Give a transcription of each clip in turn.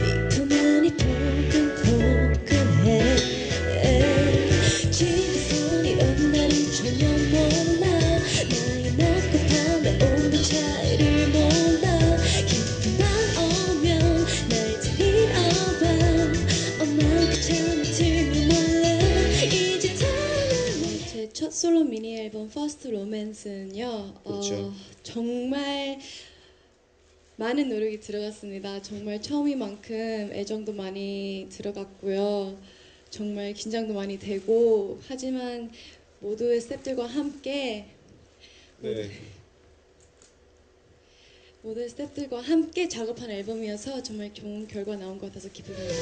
이쁘면이 포근포근해. 지금선이 온다는 전혀 몰라. 나의 밤의 온도 차이를 몰라. 기쁨만 오면 날 데리러봐. 엄마 그참 틀면 몰라. 이제 다는 제첫 솔로 미니 앨범 퍼스트 로맨스는요 그렇죠. 어, 정말 많은 노력이 들어갔습니다. 정말 처음이만큼 애정도 많이 들어갔고요. 정말 긴장도 많이 되고 하지만 모두의 스태프들과 함께 네. 모두의 스태프들과 함께 작업한 앨범이어서 정말 좋은 결과 나온 것 같아서 기쁩니다.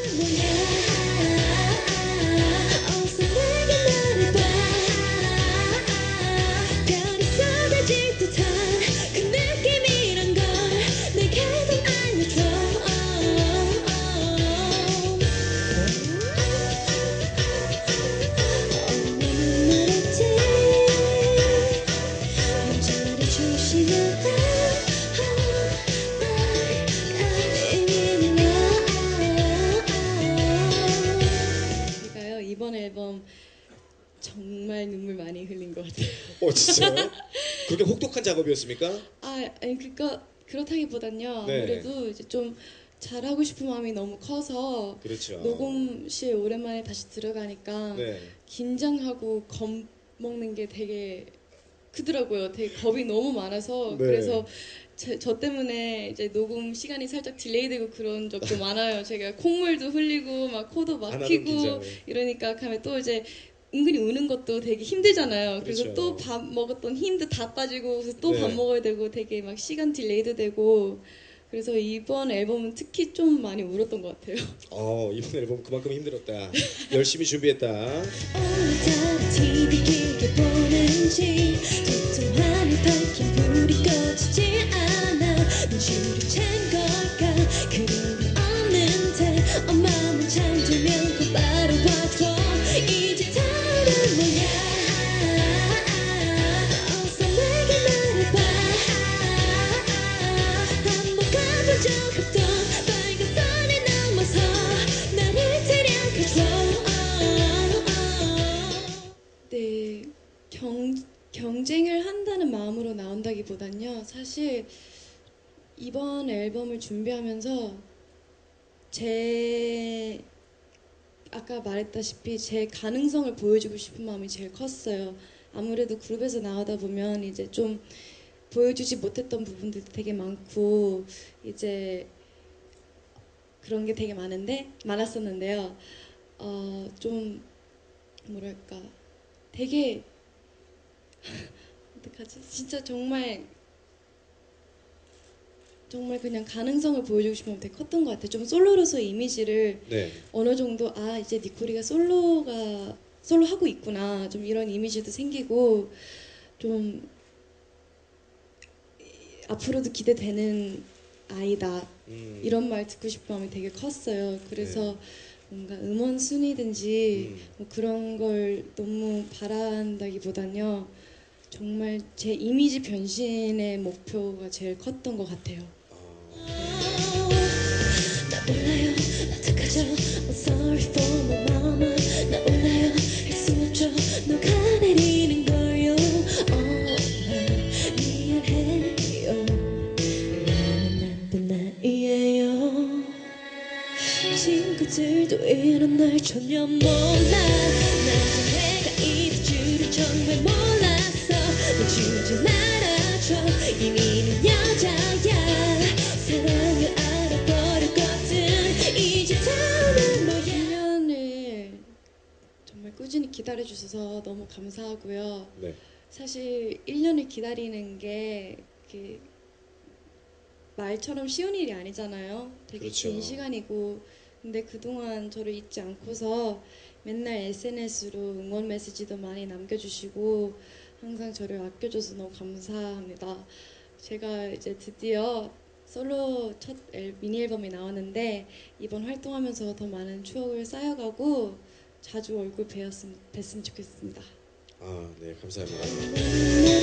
정말 눈물 많이 흘린 것 같아요. 어 진짜요? 그렇게 혹독한 작업이었습니까? 아 아니 그니까 그렇다기보단요 네. 아무래도 이제 좀 잘하고 싶은 마음이 너무 커서 그렇죠. 녹음실 오랜만에 다시 들어가니까 네. 긴장하고 겁 먹는 게 되게 크더라고요. 되게 겁이 너무 많아서 네. 그래서 제, 저 때문에 이제 녹음 시간이 살짝 딜레이되고 그런 적도 많아요. 제가 콧물도 흘리고 막 코도 막히고. 이러니까 가면 또 이제 은근히 우는 것도 되게 힘들잖아요. 그래서 그렇죠. 또밥 먹었던 힘도 다 빠지고 그래서 또밥 네. 먹어야 되고 되게 막 시간 딜레이도 되고 그래서 이번 앨범은 특히 좀 많이 울었던 것 같아요. 어 이번 앨범 그만큼 힘들었다. 열심히 준비했다. 네, 경, 경쟁을 한다는 마음으로 나온다기보단요. 사실 이번 앨범을 준비하면서 제 아까 말했다시피 제 가능성을 보여주고 싶은 마음이 제일 컸어요. 아무래도 그룹에서 나오다 보면 이제 좀 보여주지 못했던 부분들도 되게 많고 이제 그런 게 되게 많은데 많았었는데요. 어, 좀 뭐랄까 되게 어떡하지? 진짜 정말 정말 그냥 가능성을 보여주고 싶은 마음이 되게 컸던 것 같아요. 좀 솔로로서의 이미지를 네. 어느 정도 아 이제 니코리가 솔로가 솔로 하고 있구나 좀 이런 이미지도 생기고 좀 앞으로도 기대되는 아이다 음. 이런 말 듣고 싶은 마음이 되게 컸어요. 그래서 네. 뭔가 음원 순위든지 음. 뭐 그런 걸 너무 바란다기보단요. 정말 제 이미지 변신의 목표가 제일 컸던 것 같아요. 아, 친구들도 이런 날 전혀 몰라 나도 내가 이럴 줄은 정말 몰랐어 내 주제 알아줘 이미는 여자야 사랑을 알아버렸거든 이제 다음은 뭐야 1년을 정말 꾸준히 기다려주셔서 너무 감사하고요 네. 사실 1년을 기다리는 게그 말처럼 쉬운 일이 아니잖아요. 되게 그렇죠. 긴 시간이고 근데 그동안 저를 잊지 않고서 맨날 SNS로 응원 메시지도 많이 남겨주시고 항상 저를 아껴줘서 너무 감사합니다. 제가 이제 드디어 솔로 첫 앨- 미니 앨범이 나왔는데 이번 활동하면서 더 많은 추억을 쌓여가고 자주 얼굴 뵀으면 좋겠습니다. 아, 네, 감사합니다.